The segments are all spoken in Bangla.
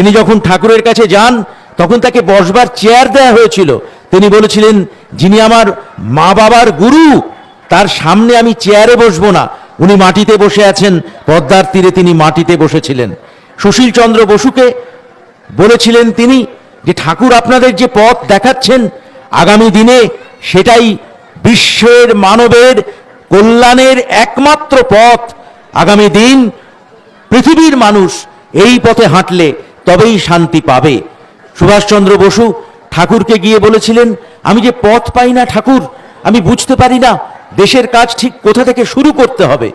তিনি যখন ঠাকুরের কাছে যান, তখন তাকে বসবার চেয়ার দেয়া হয়েছিল। তিনি বলেছিলেন, যিনি আমার মা বাবার গুরু, তার সামনে আমি চেয়ারে বসবো না। উনি মাটিতে বসে আছেন। পদ্মার তীরে তিনি মাটিতে বসেছিলেন। সুশীল চন্দ্র বসুকে বলেছিলেন তিনি যে, ঠাকুর আপনাদের যে পথ দেখাচ্ছেন, আগামী দিনে সেটাই বিশ্বের মানবের কল্যাণের একমাত্র পথ। আগামী দিন পৃথিবীর মানুষ এই পথে হাঁটলে তবেই শান্তি পাবে। সুভাষচন্দ্র বসু ঠাকুরকে গিয়ে বলেছিলেন, আমি যে পথ পাই না ঠাকুর, আমি বুঝতে পারি না দেশের কাজ ঠিক কোথা থেকে শুরু করতে হবে।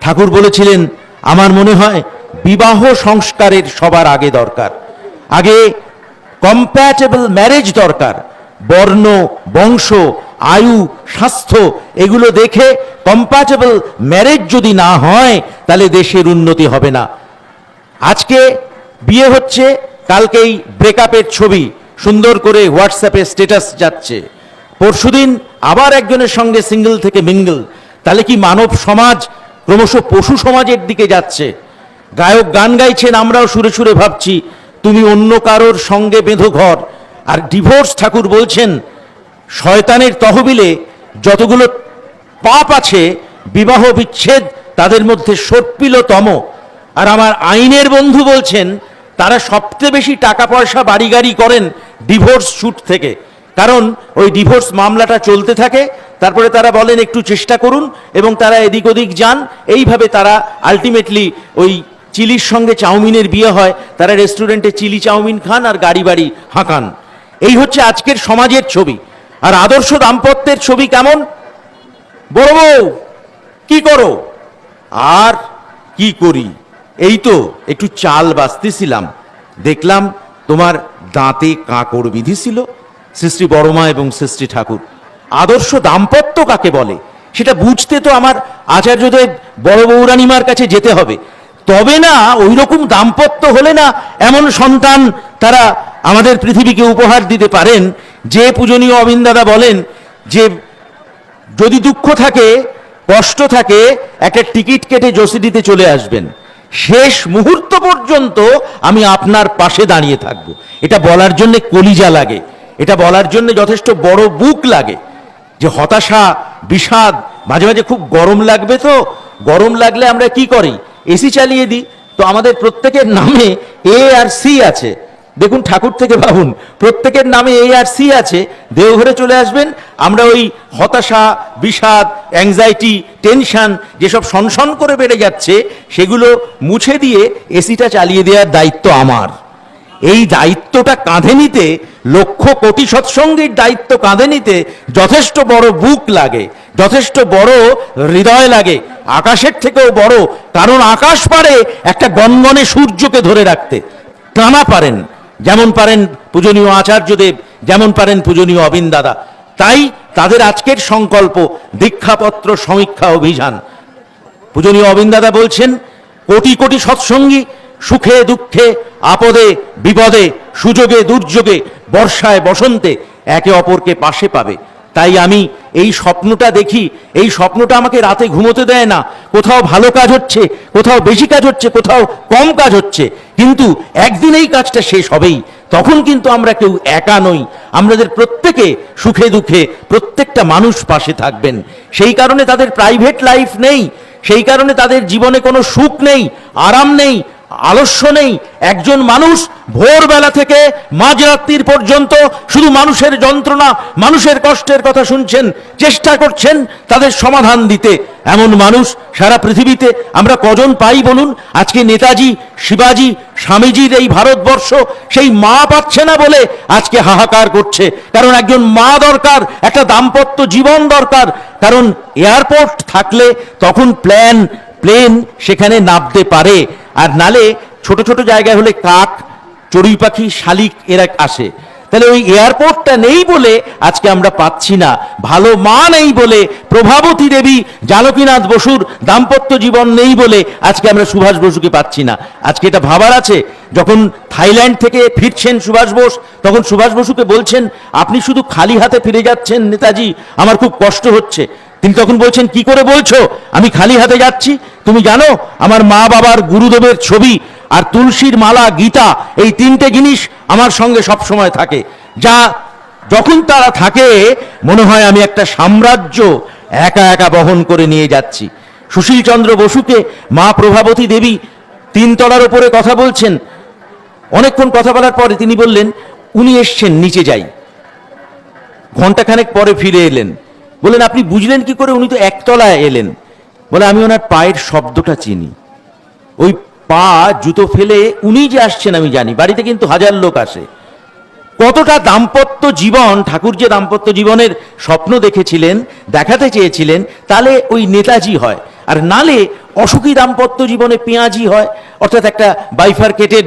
ঠাকুর বলেছিলেন, আমার মনে হয় বিবাহ সংস্কারের সবার আগে দরকার। আগে কম্প্যাটেবল ম্যারেজ দরকার। বর্ণ, বংশ, আয়ু, স্বাস্থ্য, এগুলো দেখে কম্প্যাটেবল ম্যারেজ যদি না হয়, তাহলে দেশের উন্নতি হবে না। আজকে বিয়ে হচ্ছে, কালকেই ব্রেকআপের ছবি। সুন্দর করে হোয়াটসঅ্যাপে স্ট্যাটাস যাচ্ছে। পরশুদিন আবার একজনের সঙ্গে সিঙ্গেল থেকে মিঙ্গল তাহলে কি মানব সমাজ, ক্রমশ পশু সমাজের দিকে যাচ্ছে? গায়ক গান গাইছেন, আমরাও সুরে সুরে ভাবছি, তুমি অন্য কারোর সঙ্গে বেঁধো ঘর। আর ডিভোর্স ঠাকুর বলছেন, শয়তানের তহবিলে যতগুলো পাপ আছে, বিবাহ বিচ্ছেদ, তাদের মধ্যে সর্পিলতম। আর আমার আইনের বন্ধু বলছেন তারা সবচেয়ে বেশি টাকা পয়সা বাড়ি গাড়ি করেন ডিভোর্স শুট থেকে। কারণ ওই ডিভোর্স মামলাটা চলতে থাকে, তারপরে তারা বলেন একটু চেষ্টা করুন এবং তারা এদিক ওদিক যান। এইভাবে তারা আলটিমেটলি ওই চিলির সঙ্গে চাউমিনের বিয়ে হয়, তারা রেস্টুরেন্টে চিলি চাউমিন খান আর গাড়ি বাড়ি হাঁকান। এই হচ্ছে আজকের সমাজের ছবি। আর আদর্শ দাম্পত্যের ছবি কেমন? বড় বউ, কি করো? আর কি করি? এই তো একটু চাল বাঁচতেছিলাম। দেখলাম তোমার দাঁতে কাঁকড় বিধি ছিল সৃষ্টি বড়মা এবং সৃষ্টি ঠাকুর। আদর্শ দাম্পত্য কাকে বলে? সেটা বুঝতে তো আমার আচার্যদেব বড় বৌরানিমার কাছে যেতে হবে। তবে না ওই রকম দাম্পত্য হলে না এমন সন্তান তারা আমাদের পৃথিবীকে উপহার দিতে পারেন। যে পূজনীয় অবিন্দাদা বলেন যে, যদি দুঃখ থাকে, কষ্ট থাকে, একটা টিকিট কেটে জসিডিতে চলে আসবেন। শেষ মুহূর্ত পর্যন্ত আমি আপনার পাশে দাঁড়িয়ে থাকব। এটা বলার জন্য কলিজা লাগে। এটা বলার জন্য যথেষ্ট বড় বুক লাগে। যে হতাশা, বিষাদ, মাঝে মাঝে খুব গরম লাগবে তো? গরম লাগলে আমরা কি করি? এসি চালিয়ে দিই। তো আমাদের প্রত্যেকের নামে এ আর সি আছে। দেখুন ঠাকুর থেকে ভাবুন, প্রত্যেকের নামে এ আর সি আছে, দেওঘরে চলে আসবেন, আমরা ওই হতাশা, বিষাদ অ্যাংজাইটি টেনশন যেসব সনসন করে বেড়ে যাচ্ছে, সেগুলো মুছে দিয়ে এসিটা চালিয়ে দেওয়ার দায়িত্ব আমার। এই দায়িত্বটা কাঁধে নিতে, লক্ষ কোটি সৎসঙ্গীর দায়িত্ব কাঁধে নিতে যথেষ্ট বড় বুক লাগে, যথেষ্ট বড় হৃদয় লাগে, আকাশের থেকেও বড়, কারণ আকাশ পারে একটা গনগনে সূর্যকে ধরে রাখতে, টানা পারেন। যেমন পারেন পূজনীয় আচার্যদেব, যেমন পারেন পূজনীয় অবিন দাদা তাই তাদের আজকের সংকল্প, দীক্ষাপত্র সমীক্ষা অভিযান। পূজনীয় অবিন দাদা বলছেন, কোটি কোটি সৎসঙ্গী সুখে, দুঃখে, আপদে, বিপদে, সুযোগে, দুর্যোগে, বর্ষায়, বসন্তে একে অপরকে পাশে পাবে। তাই আমি এই স্বপ্নটা দেখি, এই স্বপ্নটা আমাকে রাতে ঘুমোতে দেয় না। কোথাও ভালো কাজ হচ্ছে, কোথাও বেশি কাজ হচ্ছে, কোথাও কম কাজ হচ্ছে। কিন্তু একদিন এই কাজটা শেষ হবেই। তখন কিন্তু আমরা কেউ একা নই। আমাদের প্রত্যেকে সুখে দুঃখে প্রত্যেকটা মানুষ পাশে থাকবেন। সেই কারণে তাদের প্রাইভেট লাইফ নেই। সেই কারণে তাদের জীবনে কোনো সুখ নেই, আরাম নেই। আলস্য নেই। একজন মানুষ ভোরবেলা থেকে মাঝরাত্রির পর্যন্ত শুধু মানুষের যন্ত্রণা, মানুষের কষ্টের কথা শুনছেন, চেষ্টা করছেন তাদের সমাধান দিতে। এমন মানুষ সারা পৃথিবীতে আমরা কজন পাই বলুন? আজকে নেতাজি, শিবাজি, স্বামীজির এই ভারতবর্ষ সেই মা পাচ্ছে না বলে আজকে হাহাকার করছে। কারণ একজন মা দরকার, একটা দাম্পত্য জীবন দরকার। কারণ এয়ারপোর্ট থাকলে তখন প্ল্যান, প্লেন সেখানে নামতে পারে। আর নালে ছোট ছোট জায়গায় হলে কাক, চড়ুই পাখি, শালিক এরা আসে। তাহলে ওই এয়ারপোর্টটা নেই বলে আজকে আমরা পাচ্ছি না। ভালো মা নেই বলে, প্রভাবতী দেবী জানকীনাথ বসুর দাম্পত্য জীবন নেই বলে আজকে আমরা সুভাষ বসুকে পাচ্ছি না। আজকে এটা ভাবার আছে, যখন থাইল্যান্ড থেকে ফিরছেন সুভাষ বোস, তখন সুভাষ বসুকে বলছেন, আপনি শুধু খালি হাতে ফিরে যাচ্ছেন নেতাজি, আমার খুব কষ্ট হচ্ছে। তিনি তখন বলছেন, কি করে বলছো? আমি খালি হাতে যাচ্ছি। তুমি জানো, আমার মা বাবার গুরুদেবের ছবি আর তুলসীর মালা, গীতা, এই তিনটে জিনিস আমার সঙ্গে সব সময় থাকে। যা যখন তারা থাকে, মনে হয় আমি একটা সাম্রাজ্য একা একা বহন করে নিয়ে যাচ্ছি। সুশীল চন্দ্র বসুকে মা প্রভাবতী দেবী তিনতলার ওপরে কথা বলছেন। অনেকক্ষণ কথা বলার পরে তিনি বললেন, উনি এসছেন, নিচে যাই। ঘন্টাখানেক পরে ফিরে এলেন। বললেন, আপনি বুঝলেন কি করে উনি তো একতলায় এলেন? বলে, আমি ওনার পায়ের শব্দটা চিনি। ওই পা, জুতো ফেলে উনি যে আসছেন আমি জানি, বাড়িতে কিন্তু হাজার লোক আসে। কতটা দাম্পত্য জীবন, ঠাকুর যে দাম্পত্য জীবনের স্বপ্ন দেখেছিলেন, দেখাতে চেয়েছিলেন তাহলে ওই নেতাজি হয়। আর নালে অসুখী দাম্পত্য জীবনে পেঁয়াজি হয়, অর্থাৎ একটা বাইফারকেটেড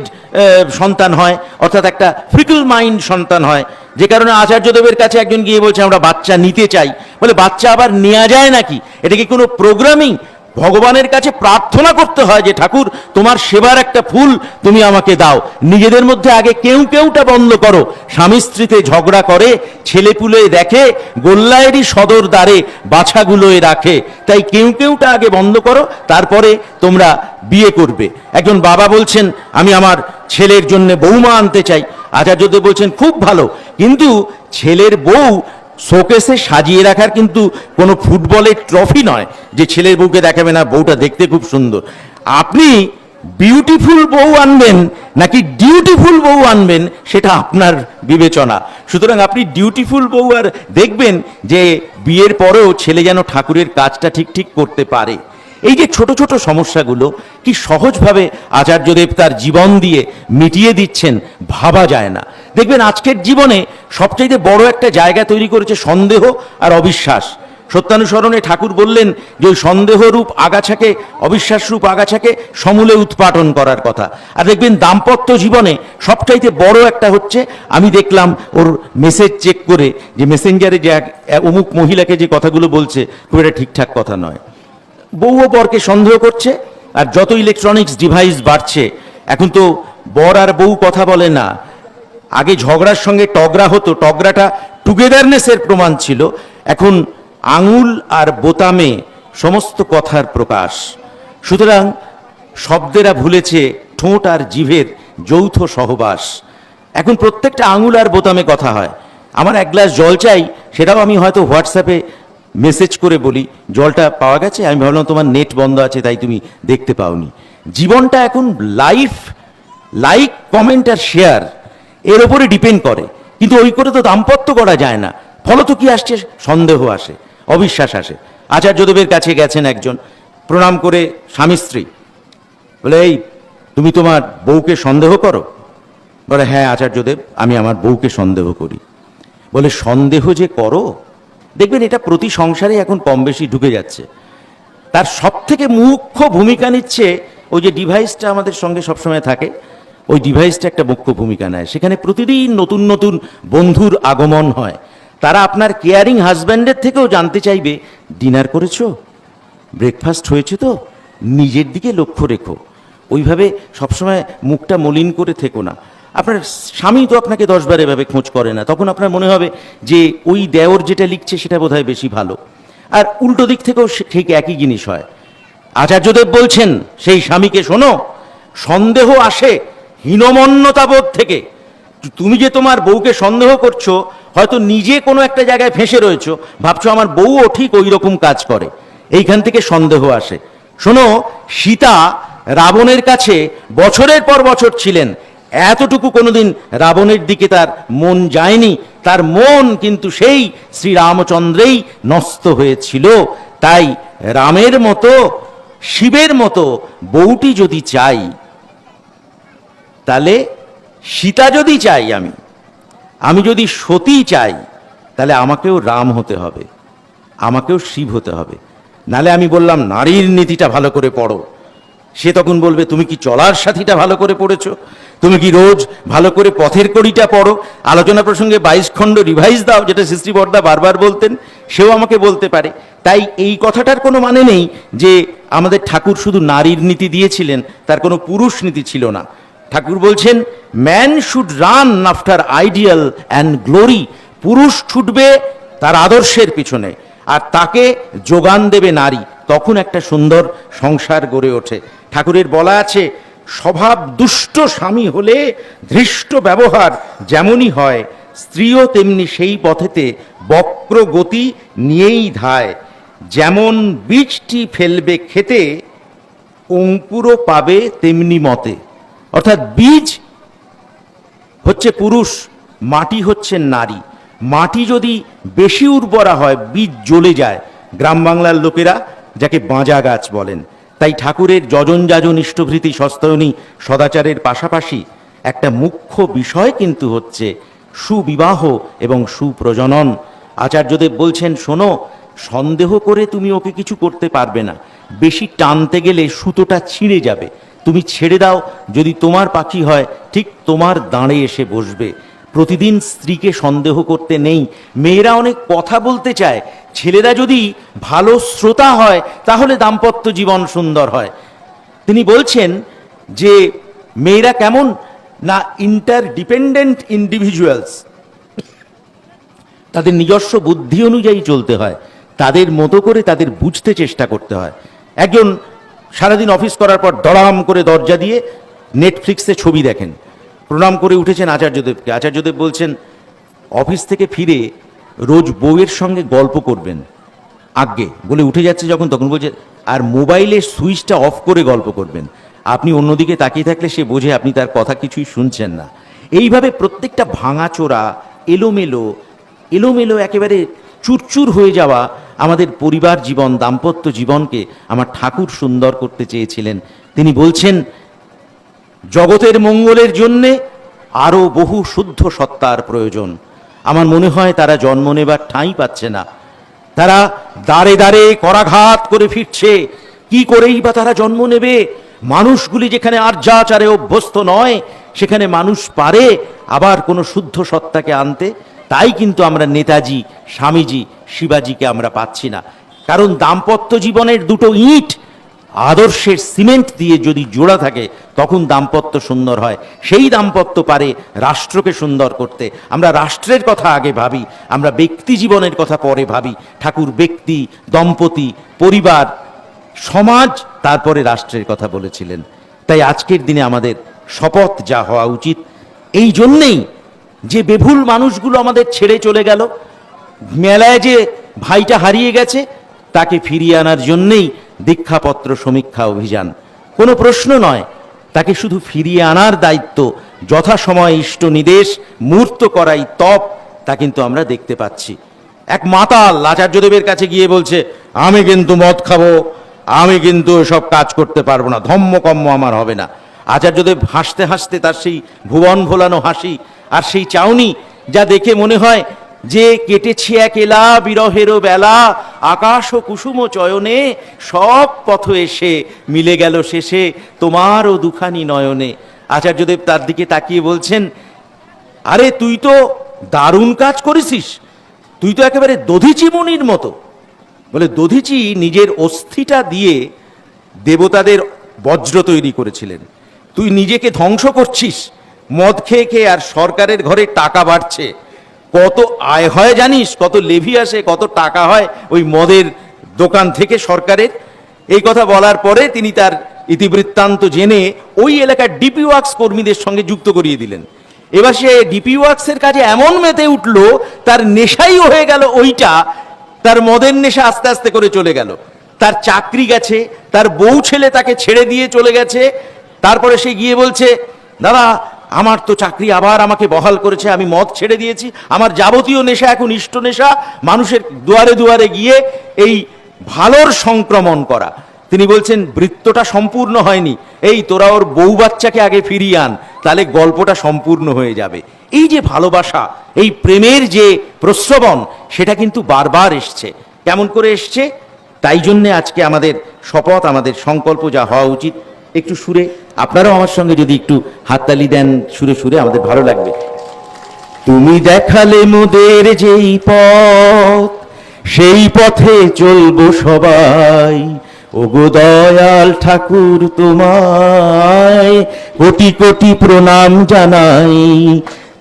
সন্তান হয়, অর্থাৎ একটা ফ্রিকল মাইন্ড সন্তান হয়। যে কারণে আচার্যদেবের কাছে একজন গিয়ে বলছে, আমরা বাচ্চা নিতে চাই। বলে, বাচ্চা আবার নেওয়া যায় নাকি? এটা কি কোনো প্রোগ্রামিং ভগবানের কাছে প্রার্থনা করতে হয় যে, ঠাকুর, তোমার সেবার একটা ফুল তুমি আমাকে দাও। নিজেদের মধ্যে আগে কেউ কেউটা বন্ধ করো। স্বামী স্ত্রীতে ঝগড়া করে ছেলে পুলে দেখে গোল্লায়েরই সদর দ্বারে বাছাগুলোয় রাখে। তাই কেউ কেউটা আগে বন্ধ করো, তারপরে তোমরা বিয়ে করবে। একজন বাবা বলছেন, আমি আমার ছেলের জন্য বৌমা আনতে চাই। আচার্যদেব বলছেন, খুব ভালো। কিন্তু ছেলের বউ শোকেসে সাজিয়ে রাখার কিন্তু কোনো ফুটবলের ট্রফি নয়, যে ছেলের বউকে দেখাবে না, বউটা দেখতে খুব সুন্দর। আপনি বিউটিফুল বউ আনবেন নাকি ডিউটিফুল বউ আনবেন, সেটা আপনার বিবেচনা। সুতরাং আপনি ডিউটিফুল বউ আর দেখবেন যে বিয়ের পরেও ছেলে যেন ঠাকুরের কাজটা ঠিক ঠিক করতে পারে। এই যে ছোট ছোট সমস্যাগুলো কি সহজভাবে আচার্যদেব তার জীবন দিয়ে মিটিয়ে দিচ্ছেন ভাবা যায় না। দেখবেন আজকের জীবনে সবচাইতে বড় একটা জায়গা তৈরি করেছে সন্দেহ আর অবিশ্বাস। সত্যানুসরণে ঠাকুর বললেন যে ওই সন্দেহরূপ আগাছাকে অবিশ্বাসরূপ আগাছাকে সমূলে উৎপাটন করার কথা। আর দেখবেন দাম্পত্য জীবনে সবচাইতে বড় একটা হচ্ছে, আমি দেখলাম ওর মেসেজ চেক করে যে মেসেঞ্জারে যে অমুক মহিলাকে যে কথাগুলো বলছে, খুব এটা ঠিকঠাক কথা নয়। বউ বরকে সন্দেহ করছে আর যত ইলেকট্রনিক্স ডিভাইস বাড়ছে, এখন তো বর আর বউ কথা বলে না। আগে ঝগড়ার সঙ্গে টগরা হতো, টগরাটা টুগেদারনেসের প্রমাণ ছিল। এখন আঙুল আর বোতামে সমস্ত কথার প্রকাশ। সুতরাং শব্দেরা ভুলেছে ঠোঁট আর জিভের যৌথ সহবাস। এখন প্রত্যেকটা আঙুল আর বোতামে কথা হয়। আমার এক গ্লাস জল চাই, সেটাও আমি হয়তো হোয়াটসঅ্যাপে মেসেজ করে বলি, জলটা পাওয়া গেছে? আমি ভাবলাম তোমার নেট বন্ধ আছে, তাই তুমি দেখতে পাওনি। জীবনটা এখন লাইফ লাইক কমেন্ট আর শেয়ার এর ওপরে ডিপেন্ড করে। কিন্তু ওই করে তো দাম্পত্য করা যায় না। ফলত কি আসছে? সন্দেহ আসে, অবিশ্বাস আসে। আচার্যদেবের কাছে গেছেন একজন, প্রণাম করে স্বামী স্ত্রী। বলে, এই, তুমি তোমার বউকে সন্দেহ করো? বলে হ্যাঁ আচার্যদেব আমি আমার বউকে সন্দেহ করি। বলে, সন্দেহ যে করো? দেখবেন এটা প্রতি সংসারে এখন কম বেশি ঢুকে যাচ্ছে। তার সব থেকে মুখ্য ভূমিকা নিচ্ছে ওই যে ডিভাইসটা আমাদের সঙ্গে সবসময় থাকে, ওই ডিভাইসটা একটা মুখ্য ভূমিকা নেয়। সেখানে প্রতিদিন নতুন নতুন বন্ধুর আগমন হয়। তারা আপনার কেয়ারিং হাজব্যান্ডের থেকেও জানতে চাইবে ডিনার করেছ? ব্রেকফাস্ট হয়েছে তো? নিজের দিকে লক্ষ্য রেখো। ওইভাবে সবসময় মুখটা মলিন করে থেকো না। আপনার স্বামী তো আপনাকে দশবার এভাবে খোঁজ করে না। তখন আপনার মনে হবে যে ওই দেওর যেটা লিখছে সেটা বোধহয় বেশি ভালো। আর উল্টো দিক থেকেও ঠিক একই জিনিস হয়। আচার্যদেব বলছেন, সেই স্বামীকে শোনো, সন্দেহ আসে হীনমন্যতাবোধ থেকে। তুমি যে তোমার বউকে সন্দেহ করছ, হয়তো নিজে কোনো একটা জায়গায় ফেঁসে রয়েছো, ভাবছ আমার বউও ঠিক ওই রকম কাজ করে। এইখান থেকে সন্দেহ আসে। শোনো, সীতা রাবণের কাছে বছরের পর বছর ছিলেন। এতটুকু কোনোদিন রাবণের দিকে তার মন যায়নি, তার মন কিন্তু সেই শ্রীরামচন্দ্রেই নষ্ট হয়েছিল। তাই রামের মতো, শিবের মতো বউটি যদি চাই, তাহলে সীতা যদি চাই আমি আমি যদি সতী চাই, তাহলে আমাকেও রাম হতে হবে, আমাকেও শিব হতে হবে। নালে আমি বললাম, নারীর নীতিটা ভালো করে পড়ো। সে তখন বলবে, তুমি কি চলার সাথীটা ভালো করে পড়েছো? তুমি কি রোজ ভালো করে পথের কড়িটা পড়ো? আলোচনা প্রসঙ্গে বাইশ খণ্ড রিভাইজ দাও, যেটা সৃষ্টি বর্দা বারবার বলতেন, সেও আমাকে বলতে পারে। তাই এই কথাটার কোনো মানে নেই যে আমাদের ঠাকুর শুধু নারীর নীতি দিয়েছিলেন, তার কোনো পুরুষ নীতি ছিল না। ঠাকুর বলছেন man should run after ideal and glory পুরুষ ছুটবে তার আদর্শের পিছনে, আর তাকে যোগান দেবে নারী। তখন একটা সুন্দর সংসার গড়ে ওঠে। ঠাকুরের বলা আছে, স্বভাব দুষ্ট স্বামী হলে ধৃষ্ট ব্যবহার যেমনই হয়, স্ত্রীও তেমনি সেই পথেতে বক্র গতি নিয়েই ধায়। যেমন বীজটি ফেলবে খেতে অঙ্কুরও পাবে তেমনি মতে। অর্থাৎ বীজ হচ্ছে পুরুষ, মাটি হচ্ছে নারী। মাটি যদি বেশি উর্বরা হয়, বীজ জ্বলে যায়। গ্রাম বাংলার লোকেরা যাকে বাঁজা গাছ বলেন। তাই ঠাকুরের যজন যাজন ইষ্টভৃতি সস্তয়নী সদাচারের পাশাপাশি একটা মুখ্য বিষয় কিন্তু হচ্ছে সুবিবাহ এবং সুপ্রজনন। আচার্যদেব বলছেন, শোনো, সন্দেহ করে তুমি ওকে কিছু করতে পারবে না। বেশি টানতে গেলে সুতোটা ছিঁড়ে যাবে। তুমি ছেড়ে দাও, যদি তোমার পাখি হয়, ঠিক তোমার দাঁড়ে এসে বসবে। প্রতিদিন স্ত্রীকে সন্দেহ করতে নেই। মেয়েরা অনেক কথা বলতে চায়। ছেলেরা যদি ভালো শ্রোতা হয়, তাহলে দাম্পত্য জীবন সুন্দর হয়। তিনি বলছেন যে, মেয়েরা কেমন? না ইন্টার ডিপেন্ডেন্ট ইন্ডিভিজুয়ালস তাদের নিজস্ব বুদ্ধি অনুযায়ী চলতে হয়। তাদের মতো করে তাদের বুঝতে চেষ্টা করতে হয়। একজন সারাদিন অফিস করার পর দড়াম করে দরজা দিয়ে নেটফ্লিক্সে ছবি দেখেন। প্রণাম করে উঠেছেন আচার্যদেবকে। আচার্যদেব বলছেন, অফিস থেকে ফিরে রোজ বউয়ের সঙ্গে গল্প করবেন আগে বলে উঠে যাচ্ছে যখন, তখন বলছে, আর মোবাইলের সুইচটা অফ করে গল্প করবেন। আপনি অন্যদিকে তাকিয়ে থাকলে সে বোঝে আপনি তার কথা কিছুই শুনছেন না। এইভাবে প্রত্যেকটা ভাঙাচোরা, এলোমেলো এলোমেলো একেবারে চুরচুর হয়ে যাওয়া আমাদের পরিবার জীবন, দাম্পত্য জীবনকে আমার ঠাকুর সুন্দর করতে চেয়েছিলেন। তিনি বলছেন জগতের মঙ্গলের জন্যে আরও বহু শুদ্ধ সত্তার প্রয়োজন। আমার মনে হয় তারা জন্ম নেবার ঠাঁই পাচ্ছে না। তারা দাঁড়ে দাঁড়ে করাঘাত করে ফিরছে। কি করেই বা তারা জন্ম নেবে? মানুষগুলি যেখানে আর্যাচারে অভ্যস্ত নয়, সেখানে মানুষ পারে আবার কোনো শুদ্ধ সত্তাকে আনতে। তাই কিন্তু আমরা নেতাজি, স্বামীজি, শিবাজিকে আমরা পাচ্ছি না। কারণ দাম্পত্য জীবনের দুটো ইট আদর্শের সিমেন্ট দিয়ে যদি জোড়া থাকে, তখন দাম্পত্য সুন্দর হয়। সেই দাম্পত্য পারে রাষ্ট্রকে সুন্দর করতে। আমরা রাষ্ট্রের কথা আগে ভাবি, আমরা ব্যক্তি জীবনের কথা পরে ভাবি। ঠাকুর ব্যক্তি, দম্পতি, পরিবার, সমাজ, তারপরে রাষ্ট্রের কথা বলেছিলেন। তাই আজকের দিনে আমাদের শপথ যা হওয়া উচিত, এই জন্যেই যে বেভুল মানুষগুলো আমাদের ছেড়ে চলে গেল, মেলায় যে ভাইটা হারিয়ে গেছে, তাকে ফিরিয়ে আনার জন্যেই দীক্ষাপত্র সমীক্ষা অভিযান। কোনো প্রশ্ন নয়, তাকে শুধু ফিরিয়ে আনার দায়িত্ব, যথাসময়ে ইষ্ট নির্দেশ, মূর্ত করাই তপ, তা কিন্তু আমরা দেখতে পাচ্ছি। এক মাতাল আচার্যদেবের কাছে গিয়ে বলছে, আমি কিন্তু মদ খাব, আমি কিন্তু সব কাজ করতে পারব না, ধম্মকম্ম আমার হবে না। আচার্যদেব হাসতে হাসতে তার সেই ভুবন ভোলানো হাসি আর সেই চাউনি, যা দেখে মনে হয় যে কেটেছে এক এলা বিরহেরও বেলা, আকাশ ও কুসুম চয়নে, সব পথ এসে মিলে গেল শেষে তোমারও দুখানি নয়নে। আচার্যদেব তার দিকে তাকিয়ে বলছেন, আরে তুই তো দারুণ কাজ করেছিস। তুই তো একেবারে দধিচি মুনির মতো। বলে, দধিচি নিজের অস্থিটা দিয়ে দেবতাদের বজ্র তৈরি করেছিলেন। তুই নিজেকে ধ্বংস করছিস। মদ খেয়ে খেয়ে আর সরকারের ঘরে টাকা বাড়ছে। কত আয় হয় জানিস? কত লেভি আসে, কত টাকা হয় ওই মদের দোকান থেকে সরকারের। এই কথা বলার পরে তিনি তার ইতিবৃত্তান্ত জেনে ওই এলাকার ডিপি ওয়ার্কস কর্মীদের সঙ্গে যুক্ত করিয়ে দিলেন। এবার সে ডিপি ওয়ার্কসের কাজে এমন মেতে উঠল, তার নেশাই হয়ে গেল ওইটা, তার মদের নেশা আস্তে আস্তে করে চলে গেল। তার চাকরি গেছে, তার বউ ছেলে তাকে ছেড়ে দিয়ে চলে গেছে। তারপরে সে গিয়ে বলছে, দাদা আমার তো চাকরি আবার আমাকে বহাল করেছে, আমি মদ ছেড়ে দিয়েছি, আমার যাবতীয় নেশা এখন ইষ্ট নেশা, মানুষের দুয়ারে দুয়ারে গিয়ে এই ভালোর সংক্রমণ করা। তিনি বলছেন, বৃত্তটা সম্পূর্ণ হয়নি, এই তোরা ওর বউ বাচ্চাকে আগে ফিরিয়ে আন, তাহলে গল্পটা সম্পূর্ণ হয়ে যাবে। এই যে ভালোবাসা, এই প্রেমের যে প্রশ্রবণ সেটা কিন্তু বারবার এসছে। কেমন করে এসছে? তাই জন্যে আজকে আমাদের শপথ, আমাদের সংকল্প যা হওয়া উচিত। একটু সুরে। আপনারাও আমার সঙ্গে যদি একটু হাততালি দেন সুরে সুরে, আমাদের ভালো লাগবে। তুমি দেখালে মোদের যেই পথ, সেই পথে চলবো সবাই। ওগো দয়াল ঠাকুর তোমায়, কোটি কোটি প্রণাম জানাই।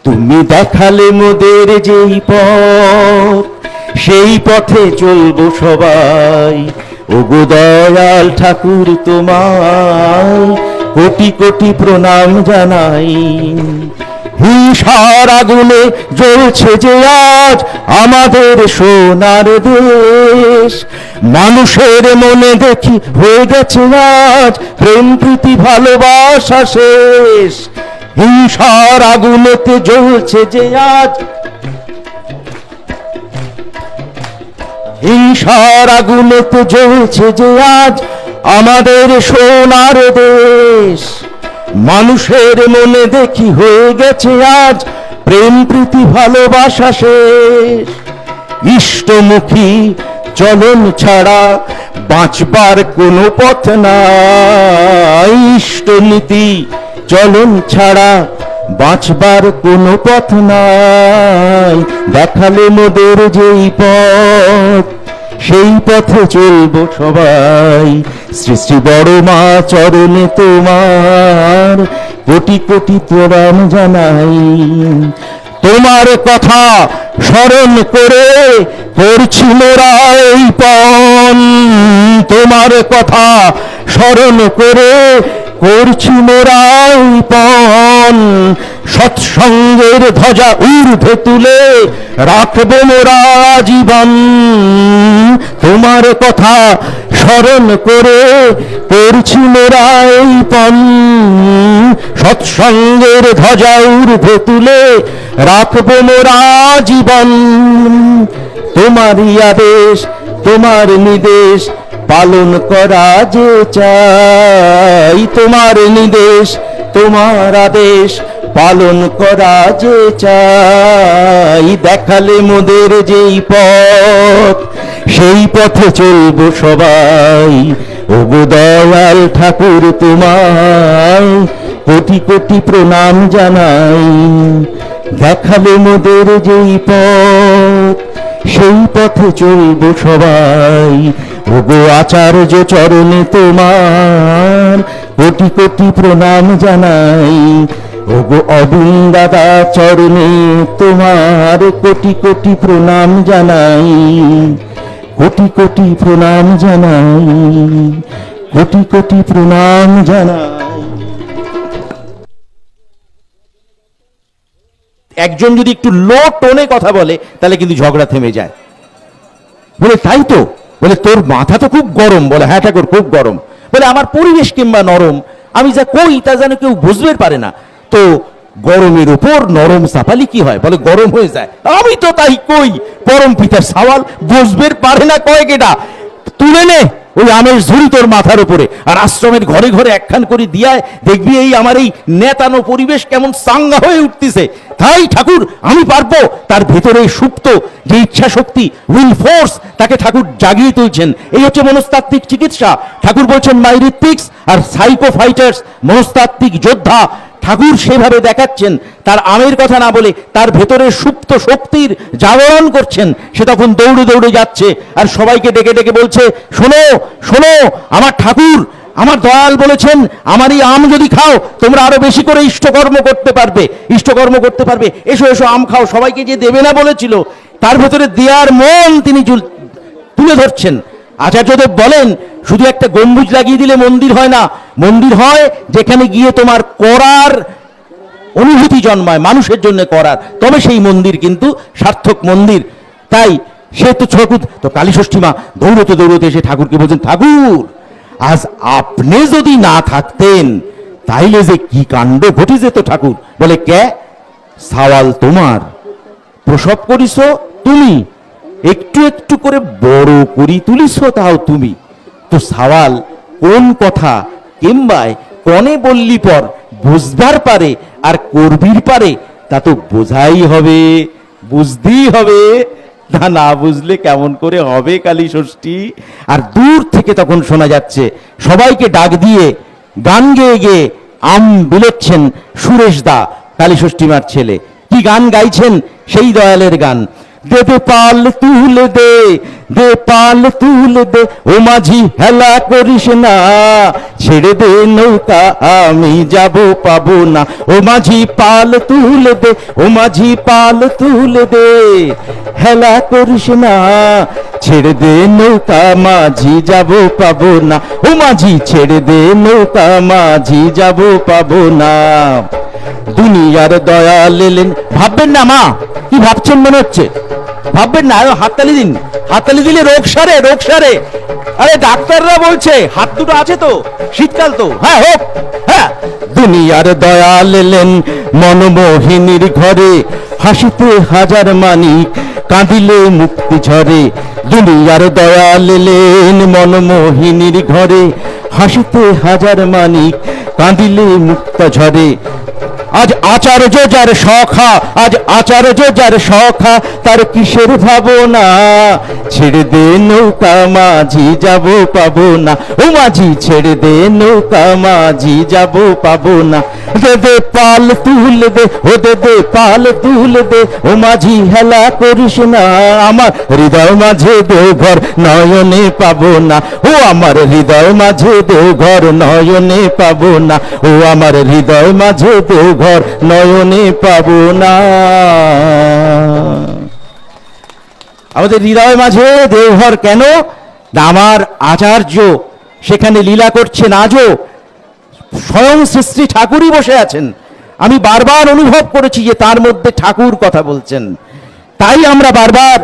তুমি দেখালে মোদের যেই পথ, সেই পথে চলবো সবাই। ওগো দয়াল ঠাকুর তোমায় কোটি কোটি প্রণাম জানাই। হিংসার আগুনে জ্বলছে যে আজ আমাদের সোনার দেশ। মানুষের মনে দেখি হয়ে গেছে আজ প্রেম, প্রীতি, ভালোবাসা শেষ। হিংসার আগুনেতে জ্বলছে যে আজ হিংসার আগুনে তো জ্বলছে যে আজ আমাদের সোনার দেশ। মানুষের মনে দেখি হয়ে গেছে আজ প্রেম, প্রীতি, ভালোবাসা শেষ। ইষ্টমুখী চলন ছাড়া বাঁচবার কোনো পথ নাই। ইষ্টনীতি চলন ছাড়া বাঁচবার কোনো পথ নাই। দেখালে মোদের যেই পথ সেই পথে চলবো সবাই। শ্রী বড় মা, চরণে তোমার। কোটি কোটি প্রণাম জানাই। তোমার কথা স্মরণ করে করছি মোরা এই পণ। তোমার কথা স্মরণ করে করছি মোরা এই পণ। সৎসঙ্গের ধ্বজা ঊর্ধ্বে তুলে রাখব মোরা জীবন। তোমার কথা স্মরণ করে করছি মোরা এই পণ। সৎসঙ্গের ধ্বজা ঊর্ধ্বে তুলে রাখব মোরা জীবন। তোমারই আদেশ, তোমার নির্দেশ পালন করা যে চাই। তোমার নির্দেশ, তোমার আদেশ পালন করা যে চাই। দেখালে মোদের যেই পথ সেই পথে চলবো সবাই। ওগো দয়াল ঠাকুর তোমার কোটি কোটি প্রণাম জানাই। দেখালে মোদের যেই পথ, সেই পথে চলবো সবাই। ওগো আচার্য চরণে তোমার, কোটি কোটি প্রণাম জানাই। ওগো অবিন দাদা চরণে তোমার, কোটি কোটি প্রণাম জানাই। কোটি কোটি প্রণাম জানাই, কোটি কোটি প্রণাম জানাই। একজন যদি একটু লো টোনে কথা বলে, তাহলে কিন্তু ঝগড়া থেমে যায়। বলে, তাই তো? বলে, তোর মাথা তো খুব গরম। বলে হ্যাঁ ঠাকুর, খুব গরম। বলে, আমার পরিবেশ কিংবা নরম। আমি যা কই তা যেন কেউ বুঝবে পারে না। তো গরমের উপর নরম সাপালি কি হয়? বলে গরম হয়ে যায়। আমি তো তাই কই, পরম পিতার সওয়াল বুঝবে পারে না কয়েক এটা। তুলে নে ওই আমের ঝুড়ি তোর মাথার উপরে আর আশ্রমের ঘরে ঘরে একখান করে দিয়ায় দেখবি এই আমার এই নেতানো পরিবেশ কেমন সাঙ্গা হয়ে উঠতেছে। তাই ঠাকুর, আমি পারব তার ভেতরে সুপ্ত যে ইচ্ছা শক্তি উইল ফোর্স তাকে ঠাকুর জাগিয়ে তুলছেন। এই হচ্ছে মনস্তাত্ত্বিক চিকিৎসা। ঠাকুর বলছেন মাই রিপিক্স আর সাইকো ফাইটার্স মনস্তাত্ত্বিক যোদ্ধা ঠাকুর সেভাবে দেখাচ্ছেন, তার আমের কথা না বলে তার ভেতরে সুপ্ত শক্তির জাগরণ করছেন, সে তখন দৌড়ে দৌড়ে যাচ্ছে আর সবাইকে ডেকে ডেকে বলছে, শোনো শোনো, আমার ঠাকুর, আমার দয়াল বলেছেন, আমার এই আম যদি খাও, তোমরা আরও বেশি করে ইষ্টকর্ম করতে পারবে, ইষ্টকর্ম করতে পারবে। এসো এসো, আম খাও, সবাইকে যে দেবে না বলেছিল, তার ভেতরে দেয়ার মন তিনি তুলে ধরছেন। আচার্যদেব বলেন, শুধু একটা গম্বুজ লাগিয়ে দিলে মন্দির হয় না। মন্দির হয় যেখানে গিয়ে তোমার করার অনুভূতি জন্মায়, মানুষের জন্য করার। তবে সেই মন্দির কিন্তু সার্থক মন্দির। তাই সে তো ঠাকুর তো কালী ষষ্ঠী মা দৌড়তে দৌড়তে এসে ঠাকুরকে বলছেন, ঠাকুর, আজ আপনি যদি না থাকতেন, তাইলে যে কি কাণ্ড ঘটে যেত ঠাকুর? বলে, কে? সাওয়াল তোমার। প্রসব করিস তুমি। একটু একটু করে বড় করি তুলিস তাও তুমি। তো সওয়াল, কোন কথা কিংবায় কনে বললি পর বুঝবার পারে আর করবির পারে, তা তো বোঝাই হবে, বুঝতেই হবে। তা না বুঝলে কেমন করে হবে কালী ষষ্ঠী? আর দূর থেকে তখন শোনা যাচ্ছে, সবাইকে ডাক দিয়ে গান গেয়ে গেয়ে আম বিলেচ্ছেন সুরেশ দা, কালী ষষ্ঠীমার ছেলে। কি গান গাইছেন সেই দয়ালের গান। দে দে পাল তুলে দে দে পাল তুলে দে। ও মাঝি হেলা করিস না, ছেড়ে দে নৌকা, আমি যাব পাবো না। ও মাঝি পাল তুলে দে, ও মাঝি পাল তুলে দে। হেলা করিস না, ছেড়ে দে নৌকা, মাঝি যাব পাবো না। ও মাঝি, ছেড়ে দে নৌকা, মাঝি যাব পাবো না। দুনিয়ার দয়া লেলেন ভাববেন না মা, কি ভাবছেন মনে হচ্ছে? ভাববেন না হাততালি দিন। হাততালি দিলে রোগ সারে রোগ সারে। আরে ডাক্তাররা বলছে, হাত দুটো আছে তো, শীতকাল তো। হ্যাঁ হোক। হ্যাঁ দুনিয়ার দয়া লেলেন মনমোহিনীর ঘরে। হাসিতে হাজার মানিক কাঁদিলে মুক্তি ঝরে। দুনিয়ার দয়া লেলেন মনমোহিনীর ঘরে। হাসিতে হাজার মানিক কাঁদিলে মুক্তা ঝরে। আজ আচার্য যার সখা, আজ আচার্য যার সখা, তার কিসের ভাবনা? ছেড়ে দে নৌকা, মাঝি যাব পাবো না। ও মাঝি, ছেড়ে দে নৌকা, মাঝি যাব পাবো না। দে দে পাল তুলে দে, ও দে পাল তুলে দে। ও মাঝি হেলা করিস না, আমার হৃদয় মাঝে দেও ঘর নয়নে পাবো না। ও আমার হৃদয় মাঝে দেও ঘর নয়নে পাবো না। ও আমার হৃদয় মাঝে দেও ঘর নয়নে পাবো না। আমাদের হৃদয় মাঝে দেওঘর কেন? আমার আচার্য সেখানে লীলা করছেন আজও। স্বয়ং শ্রী ঠাকুরই বসে আছেন। আমি বারবার অনুভব করেছি যে তার মধ্যে ঠাকুর কথা বলছেন। তাই আমরা বারবার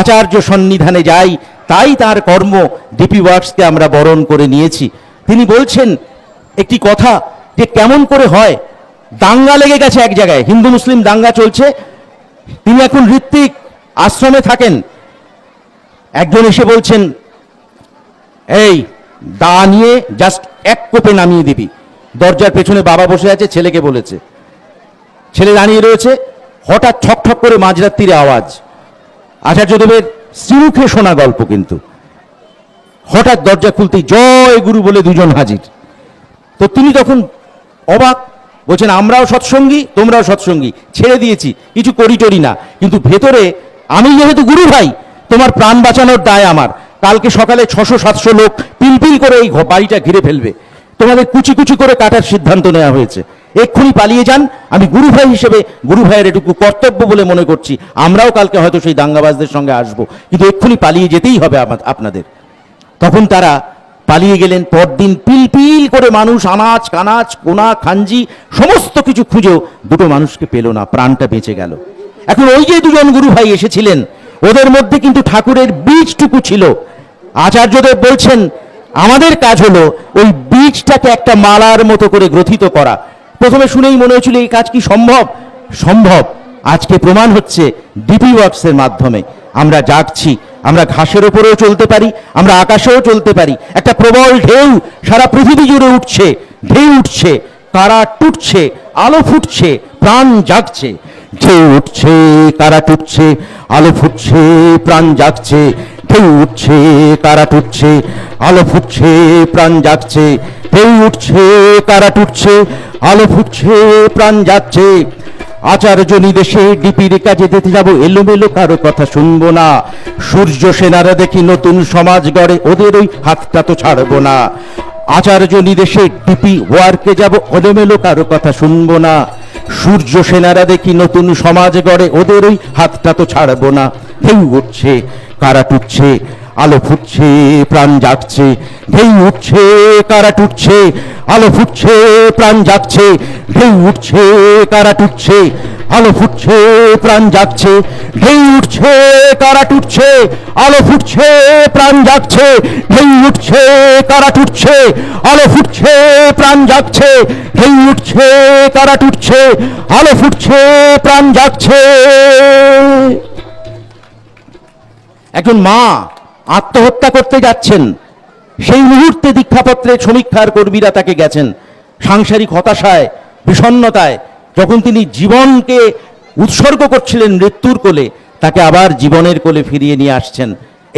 আচার্য সন্নিধানে যাই, তাই তার কর্ম ডিপি ওয়ার্কসকে আমরা বরণ করে নিয়েছি। তিনি বলছেন, একটি কথা যে কেমন করে হয়, দাঙ্গা লেগে গেছে এক জায়গায়, হিন্দু মুসলিম দাঙ্গা চলছে। তিনি এখন ঋত্বিক আশ্রমে থাকেন। একজন এসে বলছেন, এই দা নিয়ে জাস্ট এক কোপে নামিয়ে দিবি। দরজার পেছনে বাবা বসে আছে, ছেলেকে বলেছে। ছেলে দাঁড়িয়ে রয়েছে, হঠাৎ ঠক ঠক করে মাঝরাত্রিরে আওয়াজ। আচার্যদেবের শ্রীমুখে শোনা গল্প কিন্তু। হঠাৎ দরজা খুলতেই জয় গুরু বলে দুজন হাজির। তো তিনি তখন অবাক, বলছেন, আমরাও সৎসঙ্গী, তোমরাও সৎসঙ্গী। ছেড়ে দিয়েছি, কিছু করি টরি না। কিন্তু ভেতরে, আমি যেহেতু গুরু ভাই, তোমার প্রাণ বাঁচানোর দায় আমার। কালকে সকালে ছশো সাতশো লোক পিলপিল করে এই বাড়িটা ঘিরে ফেলবে। তোমাদের কুচি কুচি করে কাটার সিদ্ধান্ত নেওয়া হয়েছে। এক্ষুনি পালিয়ে যান। আমি গুরু ভাই হিসেবে, গুরু ভাইয়ের এটুকু কর্তব্য বলে মনে করছি। আমরাও কালকে হয়তো সেই দাঙ্গাবাজদের সঙ্গে আসব। কিন্তু এক্ষুনি পালিয়ে যেতেই হবে আপনাদের। তখন তারা পালিয়ে গেলেন, পরদিন পিল পিল করে মানুষ আনাজ কানাজ কোনা খাঞ্জি সমস্ত কিছু খুঁজেও দুটো মানুষকে পেল না, প্রাণটা বেঁচে গেল। এখন ওই যে দুজন গুরু ভাই এসেছিলেন, ওদের মধ্যে কিন্তু ঠাকুরের বীজটুকু ছিল। আচার্যদেব বলছেন আমাদের কাজ হলো ওই বীজটাকে একটা মালার মতো করে গ্রথিত করা। প্রথমে শুনেই মনে হচ্ছিল এই কাজ কি সম্ভব? সম্ভব। আজকে প্রমাণ হচ্ছে ডিপি ওয়ার্কসের মাধ্যমে। আমরা জাগছি, আমরা ঘাসের ওপরেও চলতে পারি, আমরা আকাশেও চলতে পারি। একটা প্রবল ঢেউ, সারা পৃথিবী জুড়ে উঠছে, ঢেউ উঠছে কারা টুটছে, আলো ফুটছে, প্রাণ জাগছে। ঢেউ উঠছে কারা টুটছে, আলো ফুটছে, প্রাণ জাগছে। ঢেউ উঠছে কারা টুটছে, আলো ফুটছে, প্রাণ যাচ্ছে ঢেউ উঠছে কারা টুটছে, আলো ফুটছে, প্রাণ যাচ্ছে আচার্য নিদেশে ডিপির কাজে যেতে যাব, এলোমেলো কারও কথা শুনব না। সূর্য সেনারা দেখি নতুন সমাজ গড়ে, ওদের ওই হাতটা তো ছাড়বো না। আচার্য নিদেশে ডিপি ওয়ার্কে যাব এলোমেলো কারও কথা শুনব না। সূর্য সেনারা দেখি নতুন সমাজ গড়ে, ওদের ওই হাতটা তো ছাড়বো না। ঢেউ উঠছে, কারা টুটছে, আলো ফুটছে, প্রাণ জাগছে। ঢেউ উঠছে, কারা টুটছে, আলো ফুটছে, প্রাণ জাগছে। ঢেউ উঠছে, কারা টুটছে, আলো ফুটছে, প্রাণ জাগছে। ঢেউ উঠছে, কারা টুটছে, আলো ফুটছে, প্রাণ জাগছে। ঢেউ উঠছে, কারা টুটছে, আলো ফুটছে, প্রাণ জাগছে। ঢেউ উঠছে, কারা টুটছে, আলো ফুটছে, প্রাণ জাগছে। একজন মা আত্মহত্যা করতে যাচ্ছেন। সেই মুহূর্তে দীক্ষাপত্রের সমীক্ষার কর্মীরা তাকে গেছেন। সাংসারিক হতাশায়, বিষণ্ণতায়, যখন তিনি জীবনকে উৎসর্গ করছিলেন মৃত্যুর কোলে, তাকে আবার জীবনের কোলে ফিরিয়ে নিয়ে আসছেন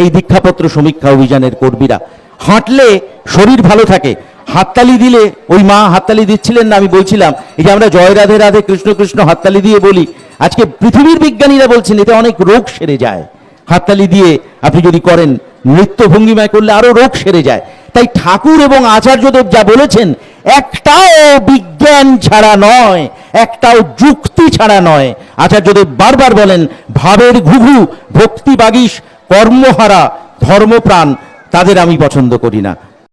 এই দীক্ষাপত্র সমীক্ষা অভিযানের কর্মীরা। হাঁটলে শরীর ভালো থাকে, হাততালি দিলে, ওই মা হাততালি দিচ্ছিলেন না, আমি বলছিলাম, এই যে আমরা জয় রাধে রাধে, কৃষ্ণ কৃষ্ণ হাততালি দিয়ে বলি, আজকে পৃথিবীর বিজ্ঞানীরা বলছেন, এতে অনেক রোগ সেরে যায়। হাততালি দিয়ে আপনি যদি করেন নৃত্য ভঙ্গিমায় করলে আরও রোগ সেরে যায়। তাই ঠাকুর এবং আচার্যদেব যা বলেছেন, একটাও বিজ্ঞান ছাড়া নয়, একটাও যুক্তি ছাড়া নয়। আচার্যদেব বারবার বলেন, ভাবের ঘুঘু, ভক্তি বাগিস, কর্মহারা, ধর্মপ্রাণ, তাদের আমি পছন্দ করি না।